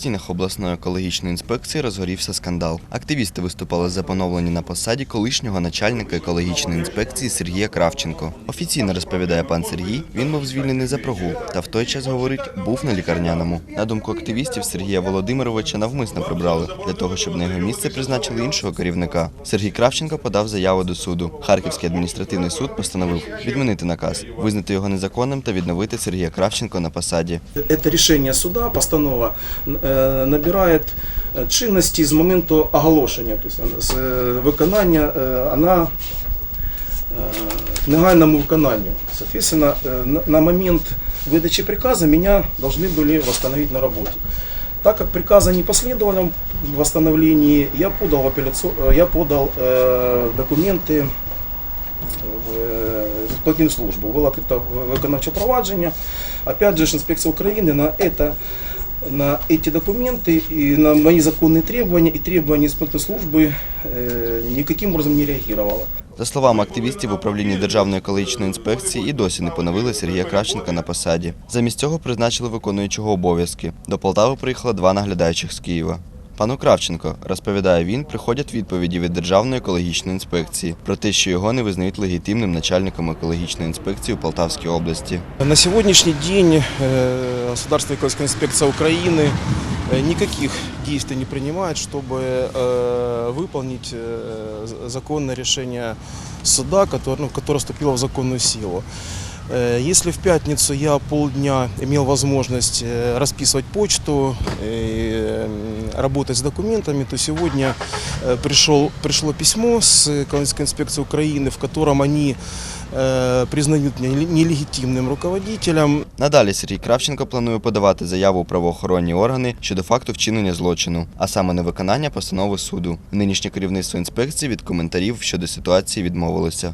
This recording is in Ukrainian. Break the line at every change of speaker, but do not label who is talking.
стінах обласної екологічної інспекції розгорівся скандал. Активісти виступали за поновлення на посаді колишнього начальника екологічної інспекції Сергія Кравченко. Офіційно розповідає пан Сергій, він був звільнений за прогул та в той час говорить, був на лікарняному. На думку активістів, Сергія Володимировича навмисно прибрали для того, щоб на його місце призначили іншого керівника. Сергій Кравченко подав заяву до суду. Харківський адміністративний суд постановив відмінити наказ, визнати його незаконним та відновити Сергія Кравченко на посаді.
Это решение суда, постанова, е, набирает е, чинності з моменту оголошення, тобто з е, виконання, е, вона е, к негайному виконанню. Соответственно, е, на- на момент выдачи приказа меня должны были восстановить на работе. Так как приказа не последовало в восстановлении, я подал, в апелляцию, э, я подал э, документы в е, платну службу. Було відкрито виконавче провадження. Опять же, ж, інспекція України на это на эти документы и на мои законные требования и требования исполнительной службы э, никаким образом не реагировала.
За словами активістів, в управлінні Державної екологічної інспекції і досі не поновили Сергія Кравченка на посаді. Замість цього призначили виконуючого обов'язки. До Полтави приїхало два наглядаючих з Києва. Пану Кравченко, розповідає він, приходять відповіді від Державної екологічної інспекції про те, що його не визнають легітимним начальником екологічної інспекції у Полтавській області.
На сегодняшний день э, Государственная экологическая инспекция Украины э, никаких действий не принимает, чтобы э, выполнить э, з- законное решение суда, которое, ну, которое вступило в законную силу. Э, Если в пятницу я полдня имел возможность э, расписывать почту, э, м, работать с документами, то сегодня э, пришел, пришло письмо с экологической инспекции Украины, в котором они э, признают меня нелегитимным руководителем.
Надалі Сергій Кравченко планує подавати заяву у правоохоронні органи щодо факту вчинення злочину, а саме невиконання постанови суду. Нинішнє керівництво інспекції від коментарів щодо ситуації відмовилося.